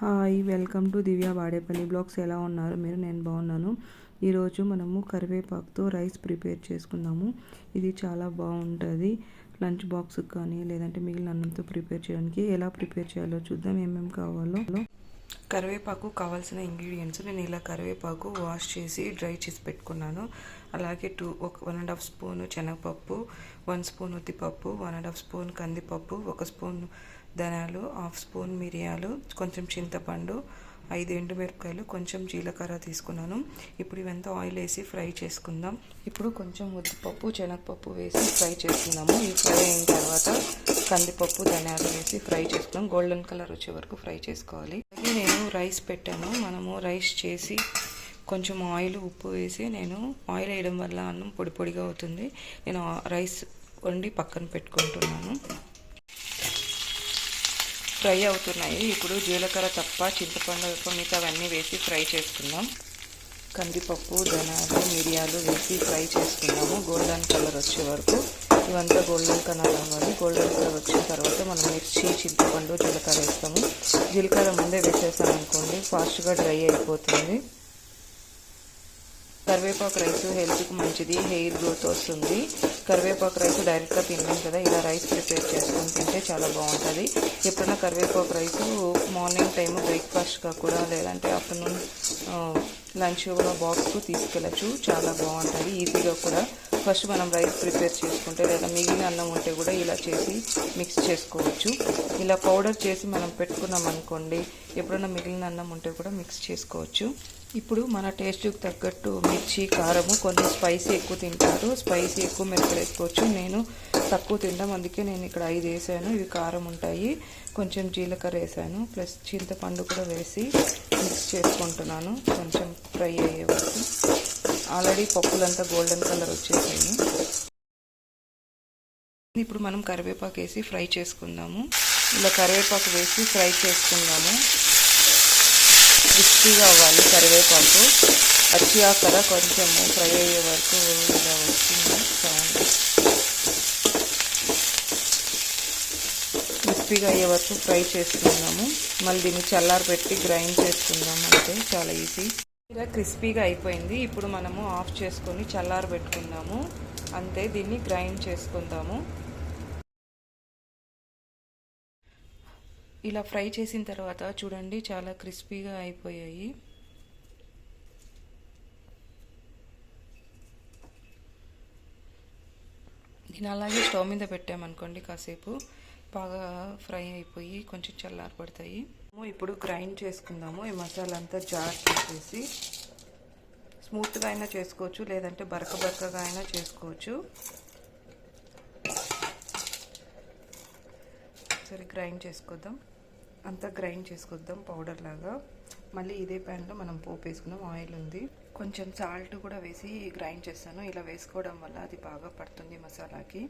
Hi welcome to Divya Vadepalli blogs. ఎలా ఉన్నారు? మీరు? నేను బాగున్నాను. ఈరోజు మనము కరివేపాకుతో రైస్ ప్రిపేర్ చేసుకుందాము. ఇది చాలా బాగుంటుంది. లంచ్ బాక్స్ కానీ లేదంటే మిగిలిన అన్నంతో ప్రిపేర్ చేయడానికి ఎలా ప్రిపేర్ చేయాలో చూద్దాం. ఏమేమి కావాలో. కరివేపాకు కావాల్సిన ఇంగ్రీడియంట్స్ నేను ఇలా కరివేపాకు వాష్ చేసి డ్రై చేసి పెట్టుకున్నాను. అలాగే టూ ఒక వన్ అండ్ హాఫ్ స్పూన్ శనగపప్పు వన్ స్పూన్ ఉద్దిపప్పు వన్ అండ్ హాఫ్ స్పూన్ కందిపప్పు ఒక స్పూన్ ధనియాలు హాఫ్ స్పూన్ మిరియాలు కొంచెం చింతపండు ఐదు ఎండుమిరపకాయలు కొంచెం జీలకర్ర తీసుకున్నాను. ఇప్పుడు ఇవంతా ఆయిల్ వేసి ఫ్రై చేసుకుందాం. ఇప్పుడు కొంచెం ఉద్దిపప్పు శనగపప్పు వేసి ఫ్రై చేసుకుందాము. ఈ ఫ్రై అయిన తర్వాత కందిపప్పు ధనియాలు వేసి ఫ్రై చేసుకుందాం. గోల్డెన్ కలర్ వచ్చే వరకు ఫ్రై చేసుకోవాలి. అలాగే నేను రైస్ పెట్టాను. మనము రైస్ చేసి కొంచెం ఆయిల్ ఉప్పు వేసి నేను ఆయిల్ వేయడం వల్ల అన్నం పొడి పొడిగా అవుతుంది. నేను రైస్ వండి పక్కన పెట్టుకుంటున్నాను. ఫ్రై అవుతున్నాయి. ఇప్పుడు జీలకర్ర తప్ప చింతపండు మిగతా మిగతావన్నీ వేసి ఫ్రై చేసుకుందాం. కందిపప్పు ధనాలు మిరియాలు వేసి ఫ్రై చేసుకున్నాము గోల్డెన్ కలర్ వచ్చే వరకు. ఇవంతా గోల్డెన్ కలర్ అవ్వాలి. గోల్డెన్ కలర్ వచ్చిన తర్వాత మనం మిర్చి చింతపండు జీలకర్ర వేస్తాము. జీలకర్ర ముందే వేసేసాం అనుకోండి ఫాస్ట్గా డ్రై అయిపోతుంది. కరివేపాకు రైస్ హెల్త్కి మంచిది హెయిర్ గ్రోత్ వస్తుంది. కరివేపాకు రైస్ డైరెక్ట్గా తినలేం కదా ఇలా రైస్ ప్రిపేర్ చేసుకొని తింటే చాలా బాగుంటుంది. ఎప్పుడైనా కరివేపాకు రైస్ మార్నింగ్ టైం బ్రేక్ఫాస్ట్గా కూడా లేదంటే ఆఫ్టర్నూన్ లంచ్ కూడా బాక్స్కు తీసుకెళ్ళచ్చు. చాలా బాగుంటుంది ఈజీగా కూడా. ఫస్ట్ మనం రైస్ ప్రిపేర్ చేసుకుంటే లేదా మిగిలిన అన్నం ఉంటే కూడా ఇలా చేసి మిక్స్ చేసుకోవచ్చు. ఇలా పౌడర్ చేసి మనం పెట్టుకున్నాం అనుకోండి ఎప్పుడైనా మిగిలిన అన్నం ఉంటే కూడా మిక్స్ చేసుకోవచ్చు. ఇప్పుడు మన టేస్ట్కి తగ్గట్టు మిర్చి కారము కొన్ని స్పైసీ ఎక్కువ తింటారు. స్పైసీ ఎక్కువ మిరపలు వేసుకోవచ్చు. నేను తక్కువ తింటాం అందుకే నేను ఇక్కడ ఐదు వేసాను. ఇవి కారం ఉంటాయి. కొంచెం జీలకర్ర వేసాను. ప్లస్ చింతపండు కూడా వేసి మిక్స్ చేసుకుంటున్నాను. కొంచెం ఫ్రై అయ్యే వరకు. ఆల్రెడీ పప్పులంతా గోల్డెన్ కలర్ వచ్చేసాయి. ఇప్పుడు మనం కరివేపాకు వేసి ఫ్రై చేసుకుందాము. ఇలా కరివేపాకు వేసి ఫ్రై చేసుకుందాము. క్రిస్పీగా అవ్వాలి కరివేపాకు. పచ్చి ఆకర కొంచెం ఫ్రై అయ్యే వరకు ఇలా వచ్చింది సౌండ్ క్రిస్పీగా అయ్యే వరకు ఫ్రై చేసుకుందాము. మళ్ళీ దీన్ని చల్లారి పెట్టి గ్రైండ్ చేసుకుందాం అంటే చాలా ఈజీ. ఇలా క్రిస్పీగా అయిపోయింది. ఇప్పుడు మనము ఆఫ్ చేసుకొని చల్లారి పెట్టుకుందాము. అంతే దీన్ని గ్రైండ్ చేసుకుందాము. ఇలా ఫ్రై చేసిన తర్వాత చూడండి చాలా క్రిస్పీగా అయిపోయాయి. దీని అలాగే స్టవ్ మీద పెట్టామనుకోండి కాసేపు. బాగా ఫ్రై అయిపోయి కొంచెం చల్లారపడతాయి. ఇప్పుడు గ్రైండ్ చేసుకుందాము. ఈ మసాలా అంతా జార్ చేసేసి స్మూత్గా అయినా చేసుకోవచ్చు లేదంటే బరక బరకగా అయినా చేసుకోవచ్చు. సరే గ్రైండ్ చేసుకుందాం. అంతా గ్రైండ్ చేసుకొద్దాం పౌడర్ లాగా. మళ్ళీ ఇదే ప్యాన్లో మనం పోపు వేసుకుందాం ఆయిల్ ఉంది. కొంచెం సాల్ట్ కూడా వేసి గ్రైండ్ చేస్తాను. ఇలా వేసుకోవడం వల్ల అది బాగా పడుతుంది మసాలాకి.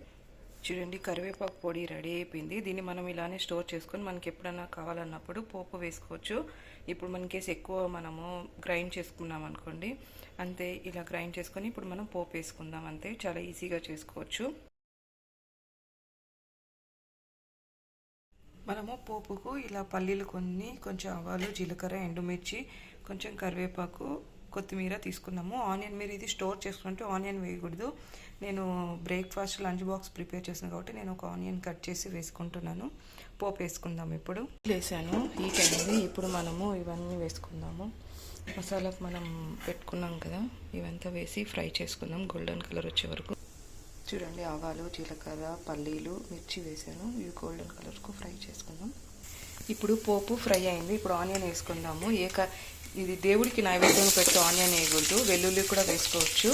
చూడండి కరివేపాకు పొడి రెడీ అయిపోయింది. దీన్ని మనం ఇలానే స్టోర్ చేసుకొని మనకి ఎప్పుడన్నా కావాలన్నప్పుడు పోపు వేసుకోవచ్చు. ఇప్పుడు మనకేసి ఎక్కువ మనము గ్రైండ్ చేసుకున్నాం అనుకోండి అంతే ఇలా గ్రైండ్ చేసుకొని ఇప్పుడు మనం పోపు వేసుకుందాం అంతే. చాలా ఈజీగా చేసుకోవచ్చు. మనము పోపుకు ఇలా పల్లీలు కొన్ని కొంచెం ఆవాలు జీలకర్ర ఎండుమిర్చి కొంచెం కరివేపాకు కొత్తిమీర తీసుకున్నాము. ఆనియన్ మీరు ఇది స్టోర్ చేసుకుంటే ఆనియన్ వేయకూడదు. నేను బ్రేక్ఫాస్ట్ లంచ్ బాక్స్ ప్రిపేర్ చేసాను కాబట్టి నేను ఒక ఆనియన్ కట్ చేసి వేసుకుంటున్నాను. పోపు వేసుకుందాం ఇప్పుడు. వేసాను. హీట్ అనేది ఇప్పుడు మనము ఇవన్నీ వేసుకుందాము. మసాలాకు మనం పెట్టుకున్నాం కదా ఇవంతా వేసి ఫ్రై చేసుకుందాం. గోల్డెన్ కలర్ వచ్చే వరకు. చూడండి ఆవాలు జీలకర్ర పల్లీలు మిర్చి వేసాను. ఇవి గోల్డెన్ కలర్కు ఫ్రై చేసుకుందాం. ఇప్పుడు పోపు ఫ్రై అయింది. ఇప్పుడు ఆనియన్ వేసుకుందాము. ఏ ఇది దేవుడికి నైవేద్యం పెట్టి ఆనియన్ వేయకూడదు. వెల్లుల్లి కూడా వేసుకోవచ్చు.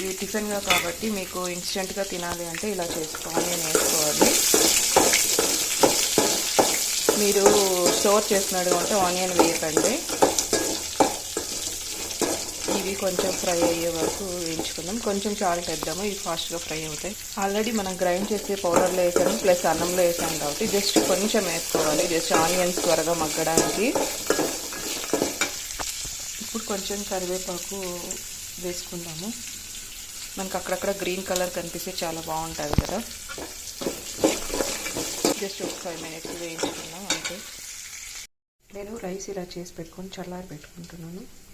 ఇది టిఫిన్గా కాబట్టి మీకు ఇన్స్టెంట్గా తినాలి అంటే ఇలా చేసుకో ఆనియన్ వేసుకోవాలి. మీరు స్టోర్ చేస్తున్నాడు అంటే ఆనియన్ వేయకండి. ఇవి కొంచెం ఫ్రై అయ్యే వరకు వేయించుకుందాం. కొంచెం సాల్ట్ వేద్దాము ఇవి ఫాస్ట్గా ఫ్రై అవుతాయి. ఆల్రెడీ మనం గ్రైండ్ చేసే పౌడర్లో వేసాము ప్లస్ అన్నంలో వేసాము కాబట్టి జస్ట్ కొంచెం వేసుకోవాలి. జస్ట్ ఆనియన్స్ త్వరగా మగ్గడానికి. ఇప్పుడు కొంచెం కరివేపాకు వేసుకుందాము. మనకు అక్కడక్కడ గ్రీన్ కలర్ కనిపిస్తే చాలా బాగుంటుంది కదా. జస్ట్ ఒక ఫైవ్ మినిట్స్ వేయించుకుందాం అంతే. నేను రైస్ ఇలా చేసి పెట్టుకొని చల్లారి పెట్టుకుంటున్నాను.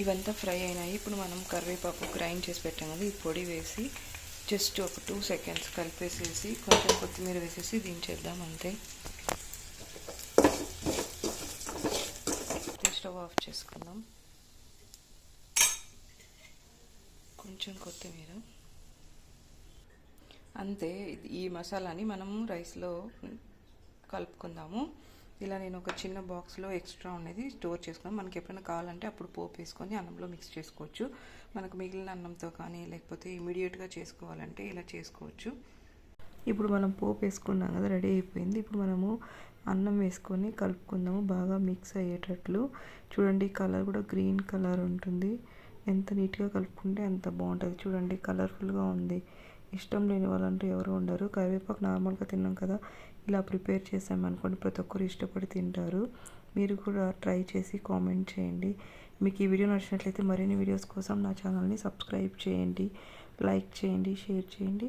ఇవంతా ఫ్రై అయినాయి. ఇప్పుడు మనం కరివేపాకు గ్రైండ్ చేసి పెట్టాం కదా ఈ పొడి వేసి జస్ట్ ఒక టూ సెకండ్స్ కలిపేసేసి కొంచెం కొత్తిమీర వేసేసి దించేద్దాం అంతే. స్టవ్ ఆఫ్ చేసుకుందాం. కొంచెం కొత్తిమీర. అంతే ఈ మసాలాని మనము రైస్లో కలుపుకుందాము. ఇలా నేను ఒక చిన్న బాక్స్లో ఎక్స్ట్రా ఉన్నది స్టోర్ చేసుకున్నాను. మనకి ఎప్పుడైనా కావాలంటే అప్పుడు పోపు వేసుకొని అన్నంలో మిక్స్ చేసుకోవచ్చు. మనకు మిగిలిన అన్నంతో కానీ లేకపోతే ఇమీడియట్గా చేసుకోవాలంటే ఇలా చేసుకోవచ్చు. ఇప్పుడు మనం పోపు వేసుకున్నాం కదా రెడీ అయిపోయింది. ఇప్పుడు మనము అన్నం వేసుకొని కలుపుకుందాము. బాగా మిక్స్ అయ్యేటట్లు. చూడండి కలర్ కూడా గ్రీన్ కలర్ ఉంటుంది. ఎంత నీట్గా కలుపుకుంటే అంత బాగుంటుంది. చూడండి కలర్ఫుల్గా ఉంది. ఇష్టం లేని వాళ్ళంటూ ఎవరు ఉండరు. కరివేపాకు నార్మల్గా తిన్నాం కదా ఇలా ప్రిపేర్ చేసామనుకోండి ప్రతి ఒక్కరు ఇష్టపడి తింటారు. మీరు కూడా ట్రై చేసి కామెంట్ చేయండి. మీకు ఈ వీడియో నచ్చినట్లయితే మరిన్ని వీడియోస్ కోసం నా ఛానల్ని సబ్స్క్రైబ్ చేయండి లైక్ చేయండి షేర్ చేయండి.